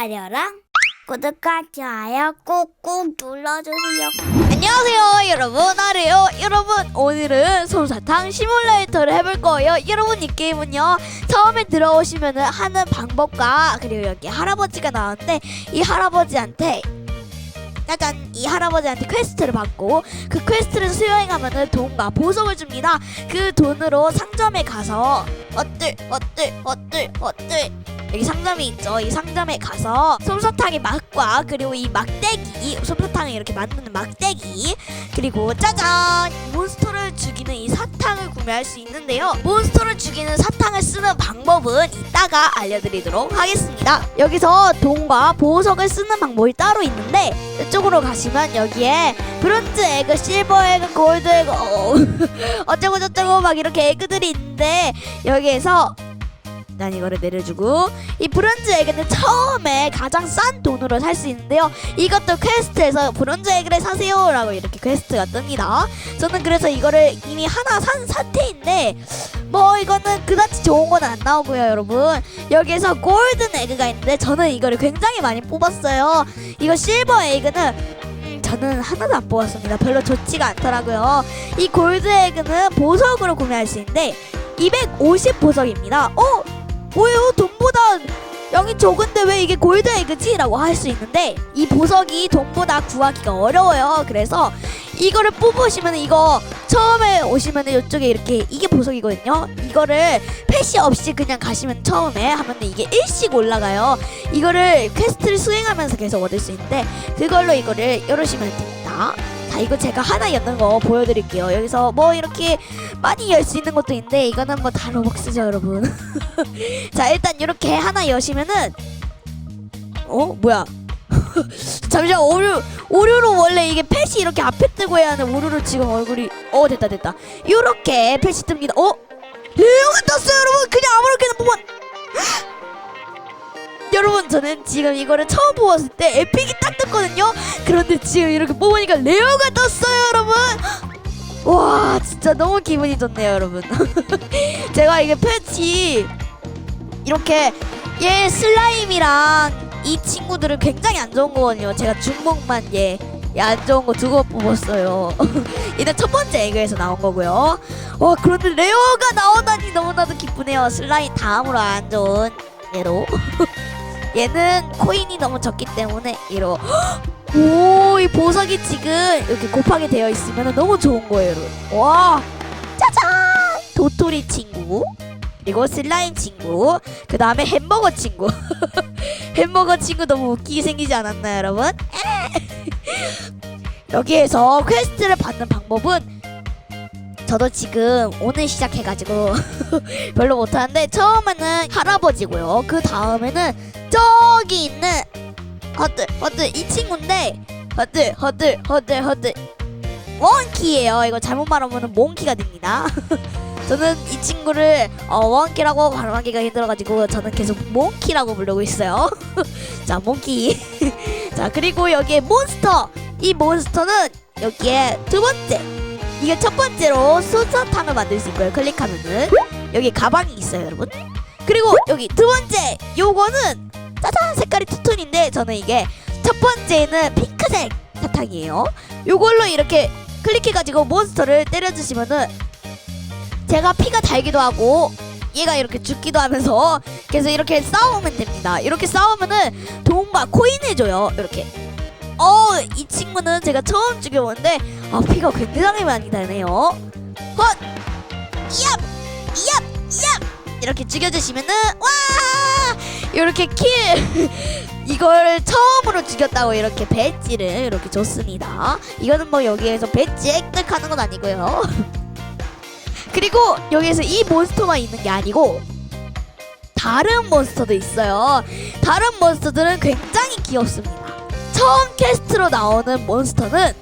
알려랑 구독과 좋아요. 꾹꾹 눌러주세요. 안녕하세요 여러분. 아래요. 여러분 오늘은 솜사탕 시뮬레이터를 해볼 거예요. 여러분 이 게임은요 처음에 들어오시면은 하는 방법과 그리고 여기 할아버지가 나오는데 이 할아버지한테 짜잔 이 할아버지한테 퀘스트를 받고 그 퀘스트를 수행하면은 돈과 보석을 줍니다. 그 돈으로 상점에 가서 어뜰 어뜰 어뜰 어뜰 여기 상점이 있죠. 이 상점에 가서 솜사탕의 맛과 그리고 이 막대기, 솜사탕을 이렇게 만드는 막대기, 그리고 짜잔 몬스터를 죽이는 이 사탕을 구매할 수 있는데요. 몬스터를 죽이는 사탕을 쓰는 방법은 이따가 알려드리도록 하겠습니다. 여기서 돈과 보석을 쓰는 방법이 따로 있는데 이쪽으로 가시면 여기에 브론즈 에그, 실버 에그, 골드 에그, 어, 어쩌고 저쩌고 막 이렇게 에그들이 있는데 여기에서 난 이거를 내려주고 이 브론즈 에그는 처음에 가장 싼 돈으로 살 수 있는데요. 이것도 퀘스트에서 브론즈 에그를 사세요 라고 이렇게 퀘스트가 뜹니다. 저는 그래서 이거를 이미 하나 산 상태인데 뭐 이거는 그다지 좋은 건 안 나오고요, 여러분. 여기에서 골든 에그가 있는데 저는 이거를 굉장히 많이 뽑았어요. 이거 실버 에그는 음, 저는 하나도 안 뽑았습니다. 별로 좋지가 않더라고요. 이 골드 에그는 보석으로 구매할 수 있는데 250 보석입니다. 어? 뭐예요? 돈보다 양이 적은데 왜 이게 골드 에그지? 라고 할 수 있는데 이 보석이 돈보다 구하기가 어려워요. 그래서 이거를 뽑으시면 이거 처음에 오시면 이쪽에 이렇게 이게 보석이거든요. 이거를 패시 없이 그냥 가시면 처음에 하면 이게 일씩 올라가요. 이거를 퀘스트를 수행하면서 계속 얻을 수 있는데 그걸로 이거를 열으시면 됩니다. 자 이거 제가 하나 여는 거 보여드릴게요. 여기서 뭐 이렇게 많이 열 수 있는 것도 있는데 이거는 뭐다 로벅스죠 여러분. 자 일단 이렇게 하나 여시면은 어 뭐야? 잠시만 오류 오류로 원래 이게 펫이 이렇게 앞에 뜨고 해야 하는 오류로 지금 얼굴이 어 됐다 됐다 이렇게 펫이 뜹니다. 어 레어가 떴어요 여러분 그냥 아무렇게나 뽑아. 여러분 저는 지금 이거를 처음 뽑았을 때 에픽이 딱 떴거든요. 그런데 지금 이렇게 뽑으니까 레어가 떴어요 여러분. 와 진짜 너무 기분이 좋네요 여러분. 제가 이게 패치 이렇게 얘 슬라임이랑 이 친구들은 굉장히 안 좋은 거거든요. 제가 중목만 얘 안 좋은 거 두 거 뽑았어요. 일단 첫 번째 에그에서 나온 거고요. 와 그런데 레어가 나오다니 너무나도 기쁘네요. 슬라임 다음으로 안 좋은 얘로 얘는 코인이 너무 적기 때문에 얘로 오, 이 보석이 지금 이렇게 곱하게 되어 있으면 너무 좋은 거예요, 여러분. 와, 짜잔! 도토리 친구, 그리고 슬라임 친구, 그 다음에 햄버거 친구. 햄버거 친구 너무 웃기게 생기지 않았나요, 여러분? 여기에서 퀘스트를 받는 방법은 저도 지금 오늘 시작해가지고 별로 못하는데 처음에는 할아버지고요. 그 다음에는 저기 있는 허들 허들 이 친구인데 허들 허들 허들 허들 원키예요. 이거 잘못 말하면 몽키가 됩니다. 저는 이 친구를 어, 원키라고 발음하기가 힘들어가지고 저는 계속 몽키라고 부르고 있어요. 자 몽키. 자 그리고 여기에 몬스터. 이 몬스터는 여기에 두 번째. 이게 첫 번째로 소서탕을 만들 수 있고요. 클릭하면은 여기 가방이 있어요, 여러분. 그리고 여기 두 번째 요거는 짜잔 색깔이 투톤인데 저는 이게 첫 번째는 핑크색 사탕이에요. 요걸로 이렇게 클릭해가지고 몬스터를 때려주시면은 제가 피가 달기도 하고 얘가 이렇게 죽기도 하면서 계속 이렇게 싸우면 됩니다. 이렇게 싸우면은 돈과 코인을 줘요. 이렇게. 어, 이 친구는 제가 처음 죽여보는데 아, 피가 굉장히 많이 나네요. 헛! 얍! 얍! 얍! 이렇게 죽여주시면은 와! 이렇게 킬! 이걸 처음으로 죽였다고 이렇게 배지를 이렇게 줬습니다. 이거는 뭐 여기에서 배지 획득하는 건 아니고요. 그리고 여기에서 이 몬스터만 있는 게 아니고 다른 몬스터도 있어요. 다른 몬스터들은 굉장히 귀엽습니다. 처음 퀘스트로 나오는 몬스터는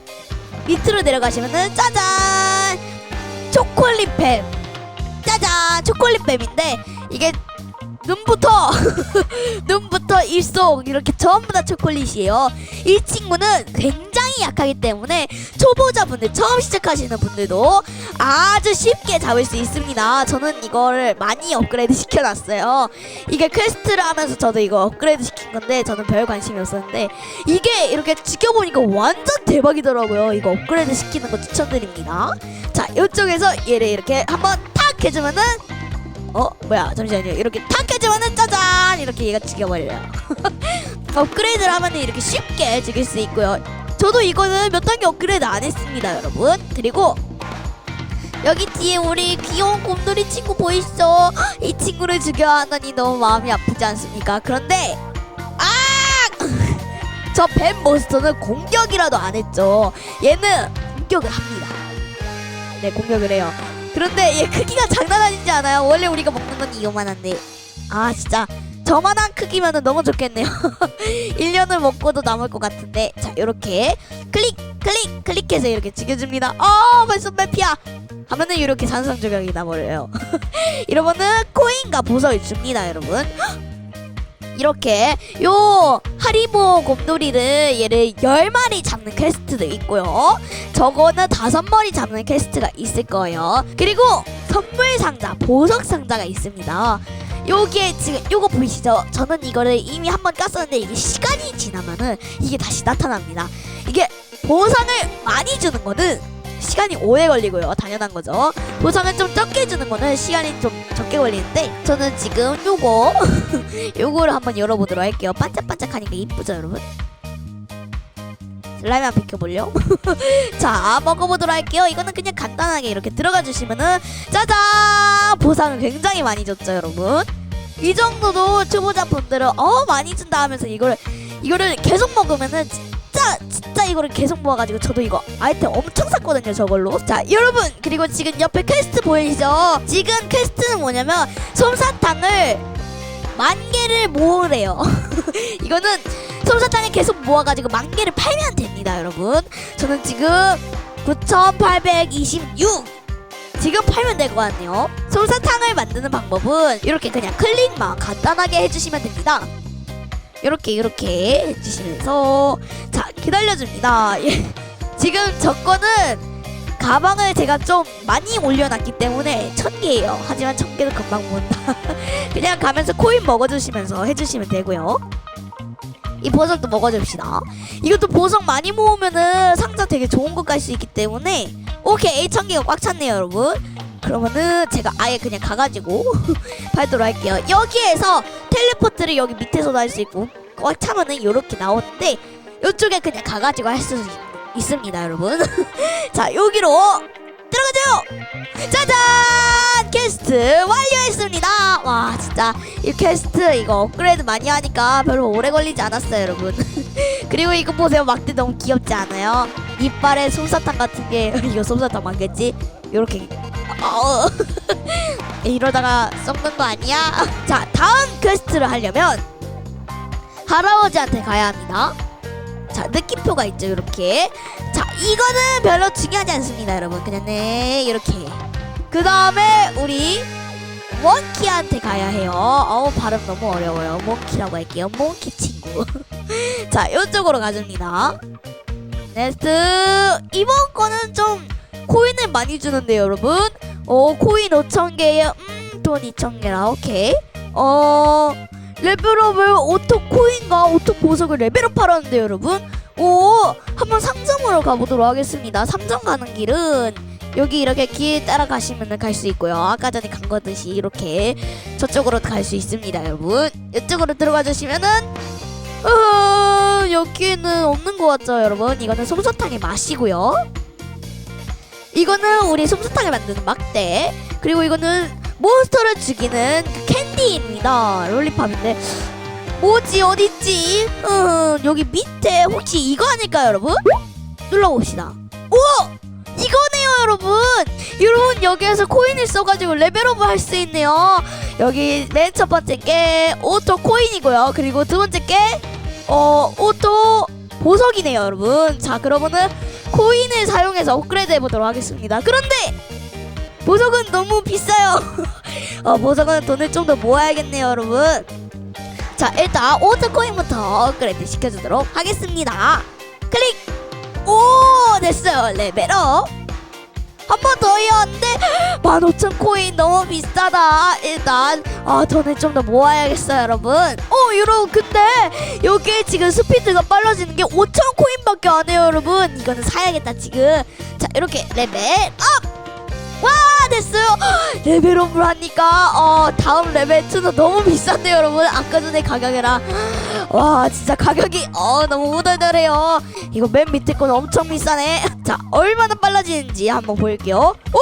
밑으로 내려가시면은 짜잔! 초콜릿뱀. 짜잔! 초콜릿뱀인데 이게 눈부터 눈부터 일속 이렇게 전부 다 초콜릿이에요. 이 친구는 굉장히 굉장히 약하기 때문에 초보자분들 처음 시작하시는 분들도 아주 쉽게 잡을 수 있습니다. 저는 이거를 많이 업그레이드 시켜놨어요. 이게 퀘스트를 하면서 저도 이거 업그레이드 시킨 건데 저는 별 관심이 없었는데 이게 이렇게 지켜보니까 완전 대박이더라고요. 이거 업그레이드 시키는 거 추천드립니다. 자, 이쪽에서 얘를 이렇게 한번 탁 해주면은 어 뭐야 잠시만요 이렇게 탁 해주면은 짜잔 이렇게 얘가 죽여버려요. 업그레이드를 하면은 이렇게 쉽게 죽일 수 있고요. 저도 이거는 몇 단계 업그레이드 안 했습니다, 여러분. 그리고 여기 뒤에 우리 귀여운 곰돌이 친구 보이시죠? 이 친구를 죽여야 하다니 너무 마음이 아프지 않습니까? 그런데 아! 저 뱀 몬스터는 공격이라도 안 했죠. 얘는 공격을 합니다. 네, 공격을 해요. 그런데 얘 크기가 장난 아니지 않아요? 원래 우리가 먹는 건 이거만 한데. 아, 진짜 저만한 크기면은 너무 좋겠네요. 1년을 먹고도 남을 것 같은데. 자, 이렇게 클릭, 클릭, 클릭해서 이렇게 죽여줍니다. 어, 벌써 맵이야. 하면은 이렇게 산성 조각이 나버려요. 이러면은 코인과 보석을 줍니다, 여러분. 이렇게 요 하리보 곰돌이를 얘를 10마리 잡는 퀘스트도 있고요. 저거는 다섯 마리 잡는 퀘스트가 있을 거예요. 그리고 선물 상자, 보석 상자가 있습니다. 여기에 지금 요거 보이시죠? 저는 이거를 이미 한 번 깠었는데 이게 시간이 지나면은 이게 다시 나타납니다. 이게 보상을 많이 주는 거는 시간이 오래 걸리고요. 당연한 거죠. 보상을 좀 적게 주는 거는 시간이 좀 적게 걸리는데 저는 지금 요거 요거를 한번 열어보도록 할게요. 반짝반짝하니까 이쁘죠, 여러분? 슬라임 한 비켜볼려? 자, 먹어보도록 할게요. 이거는 그냥 간단하게 이렇게 들어가 주시면은 짜잔! 보상을 굉장히 많이 줬죠, 여러분? 이 정도도 초보자 분들은 어 많이 준다 하면서 이거를 이거를 계속 먹으면은 진짜 진짜 이거를 계속 모아가지고 저도 이거 아이템 엄청 샀거든요 저걸로. 자 여러분 그리고 지금 옆에 퀘스트 보이시죠? 지금 퀘스트는 뭐냐면 솜사탕을 만 개를 모으래요. 이거는 솜사탕을 계속 모아가지고 만 개를 팔면 됩니다 여러분. 저는 지금 9826 지금 팔면 될 것 같네요. 솜사탕을 만드는 방법은 이렇게 그냥 클릭만 간단하게 해주시면 됩니다. 이렇게 이렇게 해주시면서 자 기다려줍니다. 예. 지금 저 거는 가방을 제가 좀 많이 올려놨기 때문에 천 개예요. 하지만 천 개도 금방 모은다. 그냥 가면서 코인 먹어주시면서 해주시면 되고요. 이 보석도 먹어줍시다. 이것도 보석 많이 모으면은 상자 되게 좋은 거깔수 있기 때문에 오케이 천 개가 꽉 찼네요 여러분 그러면은 제가 아예 그냥 가가지고 팔도록 할게요. 여기에서 텔레포트를 여기 밑에서도 할 수 있고 꽉 차면은 이렇게 나오는데 이쪽에 그냥 가가지고 할 수 있습니다 여러분. 자 여기로 들어가죠 짜잔! 퀘스트 완료했습니다! 와 진짜 이 퀘스트 이거 업그레이드 많이 하니까 별로 오래 걸리지 않았어요 여러분. 그리고 이거 보세요. 막대 너무 귀엽지 않아요? 이빨에 솜사탕 같은 게 이거 솜사탕 맞겠지? 요렇게 어, 이러다가 썩는 거 아니야? 자 다음 퀘스트를 하려면 할아버지한테 가야 합니다. 자 느낌표가 있죠 이렇게. 자 이거는 별로 중요하지 않습니다 여러분. 그냥 네 이렇게. 그 다음에 우리 몽키한테 가야 해요. 어우 발음 너무 어려워요. 몽키라고 할게요. 몽키 친구. 자 이쪽으로 가줍니다. 네스트 이번 거는 좀 코인을 많이 주는데요 여러분 어 코인 5천개에 음 돈 2천개라 오케이. 어 레벨업을 오토 코인과 오토 보석을 레벨업 하라는데요 여러분. 오 한번 상점으로 가보도록 하겠습니다. 상점 가는 길은 여기 이렇게 길 따라가시면 갈 수 있고요. 아까 전에 간 거듯이 이렇게 저쪽으로 갈 수 있습니다 여러분. 이쪽으로 들어가 주시면은 어, 여기는 없는 것 같죠, 여러분? 이거는 솜사탕의 맛이고요. 이거는 우리 솜사탕을 만드는 막대. 그리고 이거는 몬스터를 죽이는 그 캔디입니다. 롤리팝인데. 뭐지, 어딨지? 음, 여기 밑에 혹시 이거 아닐까요, 여러분? 눌러봅시다. 우와! 이거네요, 여러분! 여러분, 여기에서 코인을 써가지고 레벨업을 할 수 있네요. 여기 맨 첫 번째 게 오토 코인이고요. 그리고 두 번째 게 어, 오토 보석이네요, 여러분. 자, 그러면은 코인을 사용해서 업그레이드 해보도록 하겠습니다. 그런데 보석은 너무 비싸요. 어, 보석은 돈을 좀 더 모아야겠네요, 여러분. 자, 일단 오토 코인부터 업그레이드 시켜주도록 하겠습니다. 클릭! 오! 와 됐어요 레벨업 한 번 더 해야 하는데? 15,000 코인 너무 비싸다. 일단 아 돈을 좀 더 모아야겠어요 여러분. 어 여러분 근데 여기에 지금 스피드가 빨라지는 게 5,000 코인밖에 안 해요 여러분. 이거는 사야겠다 지금. 자 이렇게 레벨 업 와 됐어요. 레벨업을 하니까 어 다음 레벨 2는 너무 비싼데 여러분. 아까 전에 가격이랑 와 진짜 가격이 어 너무 우달달해요. 이거 맨 밑에 건 엄청 비싸네. 자 얼마나 빨라지는지 한번 볼게요. 오!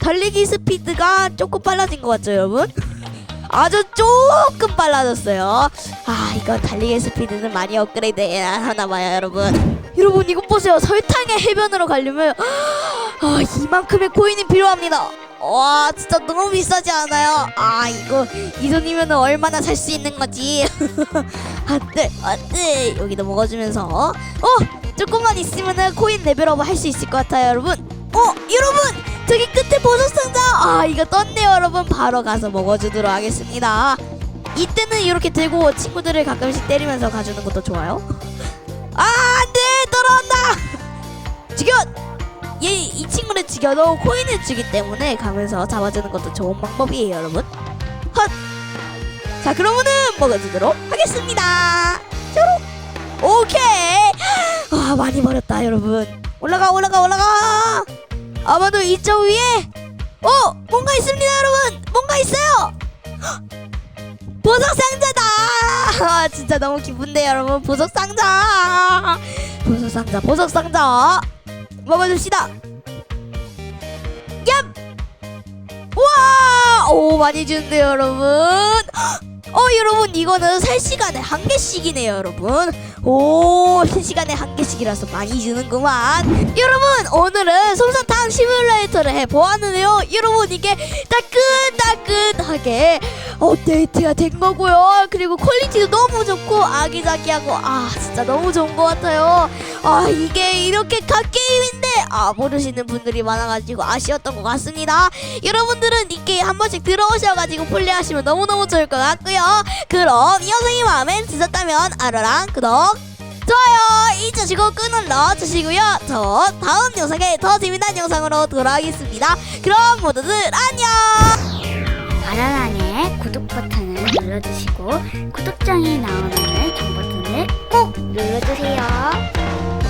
달리기 스피드가 조금 빨라진 것 같죠 여러분? 아주 조금 빨라졌어요. 아 이거 달리기 스피드는 많이 업그레이드 해야 하나 봐요 여러분. 여러분 이것 보세요. 설탕의 해변으로 가려면 아 이만큼의 코인이 필요합니다. 와 진짜 너무 비싸지 않아요? 아 이거 이 돈이면 얼마나 살 수 있는 거지? 안돼 안돼. 여기도 먹어주면서? 어? 조금만 있으면은 코인 레벨업 할 수 있을 것 같아요 여러분. 어 여러분! 저기 끝에 보석 상자! 아 이거 떴네요 여러분. 바로 가서 먹어주도록 하겠습니다. 이때는 이렇게 들고 친구들을 가끔씩 때리면서 가주는 것도 좋아요. 아 안돼! 떨어온다! 죽여 얘 이 친구를 죽여도 코인을 주기 때문에 가면서 잡아주는 것도 좋은 방법이에요 여러분. 헛! 자 그러면은 먹어주도록 하겠습니다. 쪼록 오케이! 아 많이 버렸다 여러분. 올라가 올라가 올라가! 아마도 이쪽 위에! 어! 뭔가 있습니다 여러분! 뭔가 있어요! 보석 상자다! 아, 진짜 너무 기쁜데 여러분. 보석 상자! 보석 상자 보석 상자 먹어줍시다. 얍! 우와! 오 많이 주는데요 여러분. 어 여러분 이거는 3시간에 한 개씩이네요 여러분. 오 3시간에 한 개씩이라서 많이 주는구만. 여러분 오늘은 솜사탕 시뮬레이터를 해보았는데요. 여러분 이게 따끈따끈하게 업데이트가 된 거고요. 그리고 퀄리티도 너무 좋고 아기자기하고 아 진짜 너무 좋은 것 같아요. 아 이게 이렇게 갓 게임인데 아 모르시는 분들이 많아가지고 아쉬웠던 것 같습니다. 여러분들은 이 게임 한 번씩 들어오셔가지고 플레이하시면 너무너무 좋을 것 같고요. 그럼 이 영상이 마음에 드셨다면 알아랑 구독 좋아요 잊으시고 끄 눌러주시고요. 저 다음 영상에 더 재미난 영상으로 돌아오겠습니다. 그럼 모두들 안녕! 바나나 의 구독 버튼을 눌러주시고 구독장이 나오는 정 버튼을 꼭 눌러주세요.